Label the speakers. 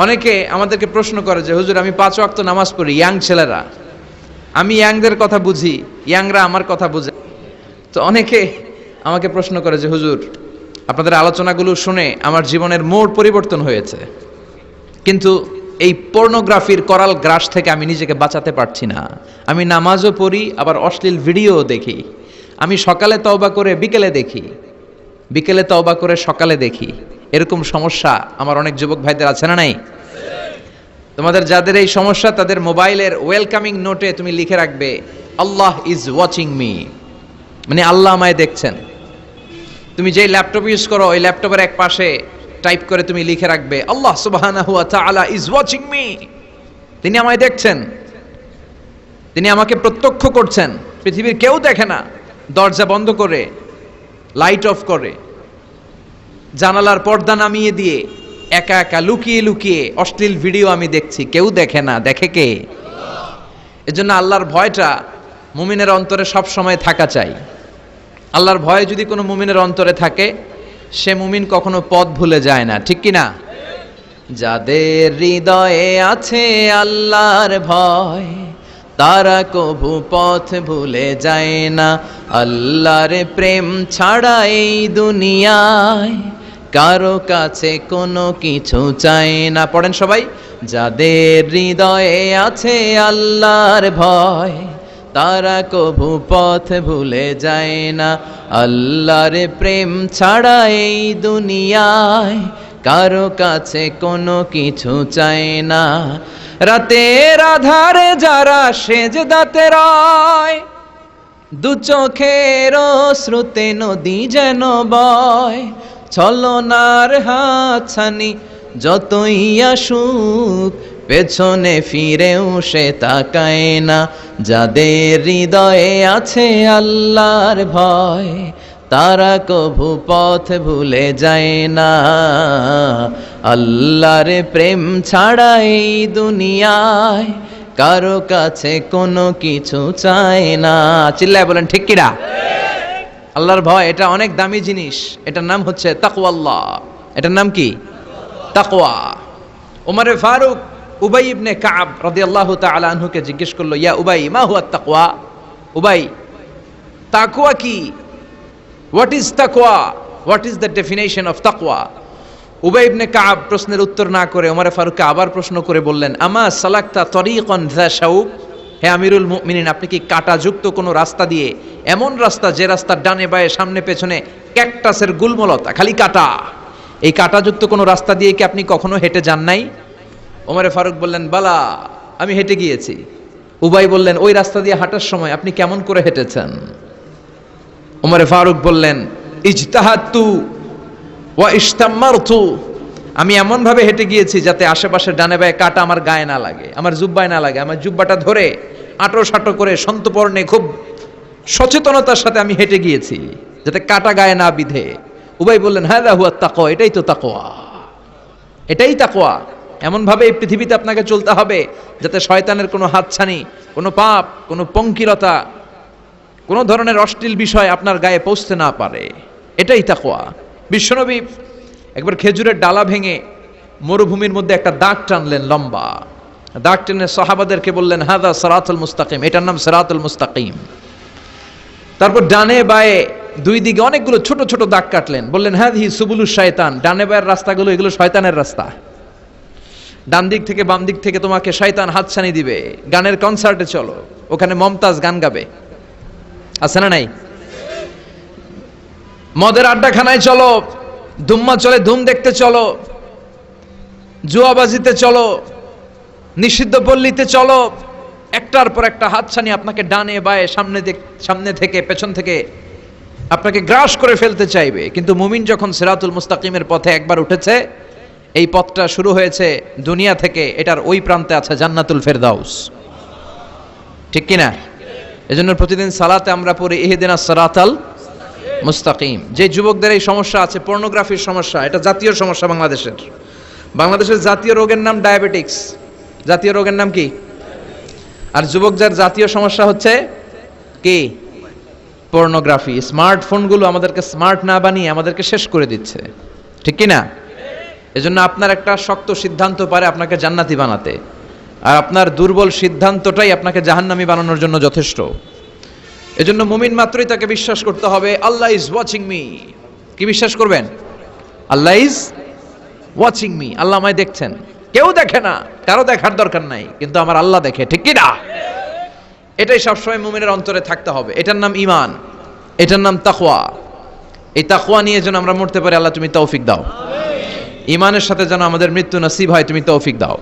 Speaker 1: অনেকে আমাদেরকে প্রশ্ন করে যে, হুজুর, আমি পাঁচ ওয়াক্ত নামাজ পড়ি, ইয়াং ছেলেরা? আমি ইয়াংদের কথা বুঝি, ইয়াংরা আমার কথা বুঝে। তো অনেকে আমাকে প্রশ্ন করে যে, হুজুর, আপনাদের আলোচনাগুলো শুনে আমার জীবনের মোড় পরিবর্তন হয়েছে। কিন্তু এই পর্নোগ্রাফির করাল গ্রাস থেকে আমি নিজেকে বাঁচাতে পারছি না। আমি নামাজও পড়ি, আবার অশ্লীল ভিডিওও দেখি। আমি সকালে তওবা করে বিকেলে দেখি। বিকেলে তওবা করে সকালে দেখি। এরকম সমস্যা আমার অনেক যুবক ভাইদের আছে না নাই? তোমাদের যাদের এই সমস্যা, তাদের মোবাইলের ওয়েলকামিং নোটে তুমি লিখে রাখবে, আল্লাহ ইজ ওয়াচিং মি মানে আল্লাহ আমায় দেখছেন। তুমি যেই ল্যাপটপ ইউজ করো, ওই ল্যাপটপের এক পাশে টাইপ করে তুমি লিখে রাখবে, আল্লাহ তাআলা ইজ ওয়াচিং মি তিনি আমায় দেখছেন। তিনি আমাকে প্রত্যক্ষ করছেন। পৃথিবীর কেউ দেখে না। দরজা বন্ধ করে লাইট অফ করে। জানালার পর্দা নামিয়ে দিয়ে একা একা লুকিয়ে লুকিয়ে অশ্লীল ভিডিও আমি দেখছি। কেউ দেখে না। দেখে কে? এজন্য আল্লাহর ভয়টা মুমিনের অন্তরে সব সময় থাকা চাই। আল্লাহর ভয় যদি কোনো মুমিনের অন্তরে থাকে, সে মুমিন কখনো পথ ভুলে যায় না। ঠিক কি না যাদের হৃদয়ে আছে আল্লাহর ভয়, তারা কভু পথ ভুলে যায় না। আল্লাহর প্রেম ছাড়া এই দুনিয়ায় কারও কাছে কোনো কিছু চায় না। পড়েন সবাই, যাদের হৃদয়ে আছে আল্লাহর ভয়, তারা কভু পথ ভুলে যায় না। আল্লাহর প্রেম ছাড়া এই দুনিয়ায় কারও কাছে কোনো কিছু চায় না। রাতের আধারে যারা সেজ দাতে রয়, দু চোখের শ্রুতে নদী যেন বয় ছলনার হাতছানি যতই আসুক, পেছনে ফিরেও সে তাকায় না। যাদের হৃদয়ে আছে আল্লাহর ভয়, তারা কভু পথ ভুলে যায় না। আল্লাহর প্রেম ছাড়া এই দুনিয়ায় কারও কাছে কোনো কিছু চায় না। চিল্লায় বলেন, ঠিক কিরা আল্লাহর ভয়, এটা অনেক দামি জিনিস। এটার নাম হচ্ছে তাকওয়াল্লাহ। এটার নাম কি? তাকওয়া। ওমরে ফারুক উবাই ইবনে কাব রাদিয়াল্লাহু তাআলা আনহুকে জিজ্ঞেস করল, ইয়া উবাই, মা হুয়া তাকওয়া? উবাই, তাকওয়া কি? হোয়াট ইজ তাকওয়া? What is the definition of তাকওয়া? উবাই ইবনে কাব প্রশ্নের উত্তর না করে ওমরে ফারুককে আবার প্রশ্ন করে বললেন, আমা সালাক্তা তরিকন যা শাউক? হে আমিরুল মুমিনিন, আপনি কি কাটাযুক্ত কোনো রাস্তা দিয়ে, এমন রাস্তা যে রাস্তার ডানে বায়ে সামনে পেছনে ক্যাকটাসের গুলমলতা, খালি কাটা? এই কাটাযুক্ত কোনো রাস্তা দিয়ে কি আপনি কখনো হেঁটে যান নাই? ওমরে ফারুক বললেন, বালা, আমি হেঁটে গিয়েছি। উবাই বললেন, ওই রাস্তা দিয়ে হাঁটার সময় আপনি কেমন করে হেঁটেছেন? ওমরে ফারুক বললেন ইজতাহাতু ওয়া ইস্তাম্মারতু আমি এমন ভাবে হেঁটে গিয়েছি যাতে আশেপাশে ডানে বায়ে কাটা আমার গায়ে না লাগে, আমার জুব্বায় না লাগে, আমার জুব্বাটা ধরে আটো সাটো করে সন্তপর্ণে খুব সচেতনতার সাথে আমি হেঁটে গিয়েছি, যাতে কাটা গায়ে না বিধে। উবাই বললেন হ্যাঁ হুয়া তাকোয়া এটাই তো তাকোয়া এটাই তাকোয়া এমনভাবে এই পৃথিবীতে আপনাকে চলতে হবে যাতে শয়তানের কোনো হাতছানি, কোনো পাপ, কোনো পঙ্কিলতা, কোনো ধরনের অশ্লীল বিষয় আপনার গায়ে পৌঁছতে না পারে। এটাই তাকোয়া বিশ্বনবী একবার খেজুরের ডালা ভেঙে মরুভূমির মধ্যে একটা দাগ টানলেন লম্বা। দাগ টেনে সাহাবাদেরকে বললেন হাদা সরাতুল মুস্তাকিম। এটার নাম সরাতুল মুস্তাকিম। তারপর ডানে বায়ে দুই দিকে অনেকগুলো ছোট ছোট দাগ কাটলেন। বললেন হ্যাঁ হি সুবুলু শয়তান। ডানে বায়ের রাস্তাগুলো এগুলো শয়তানের রাস্তা। ডান দিক থেকে বাম দিক থেকে তোমাকে শয়তান হাতছানি দিবে। গানের কনসার্টে চলো। ওখানে মমতাজ গান গাবে। আছে না নাই? মদের আড্ডাখানায় চলো। ধুম্মা চলে, ধুম দেখতে চলো। জুয়াবাজিতে চলো। নিষিদ্ধ পল্লীতে চলো। একটার পর একটা হাতছানি আপনাকে ডানে, বায়ে, সামনে সামনে থেকে, পেছন থেকে আপনাকে গ্রাস করে ফেলতে চাইবে। কিন্তু মুমিন যখন সিরাতুল মুস্তাকিমের পথে একবার উঠেছে, এই পথটা শুরু হয়েছে দুনিয়া থেকে। এটার ওই প্রান্তে আছে জান্নাতুল ফেরদাউস। ঠিক কিনা? এজন্য প্রতিদিন সালাতে আমরা পড়ি ইহদিনা সারাতাল মুস্তাকিম। যে যুবকদের এই সমস্যা আছে পর্নোগ্রাফির সমস্যা, এটা জাতীয় সমস্যা বাংলাদেশের। বাংলাদেশের জাতীয় রোগের নাম ডায়াবেটিক্স জাতীয় রোগের নাম কি? আর যুবকদের জাতীয় সমস্যা হচ্ছে কি? পর্নোগ্রাফি স্মার্টফোনগুলো আমাদেরকে স্মার্ট না বানিয়ে আমাদেরকে শেষ করে দিচ্ছে। ঠিক কি না এজন্য আপনার একটা শক্ত সিদ্ধান্ত পারে আপনাকে জান্নাতি বানাতে। আর আপনার দুর্বল সিদ্ধান্তটাই আপনাকে জাহান্নামি বানানোর জন্য যথেষ্ট। এজন্য মুমিন মাত্রই তাকে বিশ্বাস করতে হবে আল্লাহ ইজ ওয়াচিং মি কি বিশ্বাস করবেন? আল্লাহ ইজ ওয়াচিং মি আল্লাহ আমায় দেখছেন। কেউ দেখে না কারও দেখার দরকার নাই কিন্তু আমার আল্লাহ দেখে ঠিক কি না? এটাই সবসময় মুমিনের অন্তরে থাকতে হবে। এটার নাম ইমান এটার নাম তাকওয়া। এই তাকওয়া নিয়ে যেন আমরা মরতে পারি আল্লাহ তুমি তৌফিক দাও। ইমানের সাথে যেন আমাদের মৃত্যু নসিব হয় তুমি তৌফিক দাও।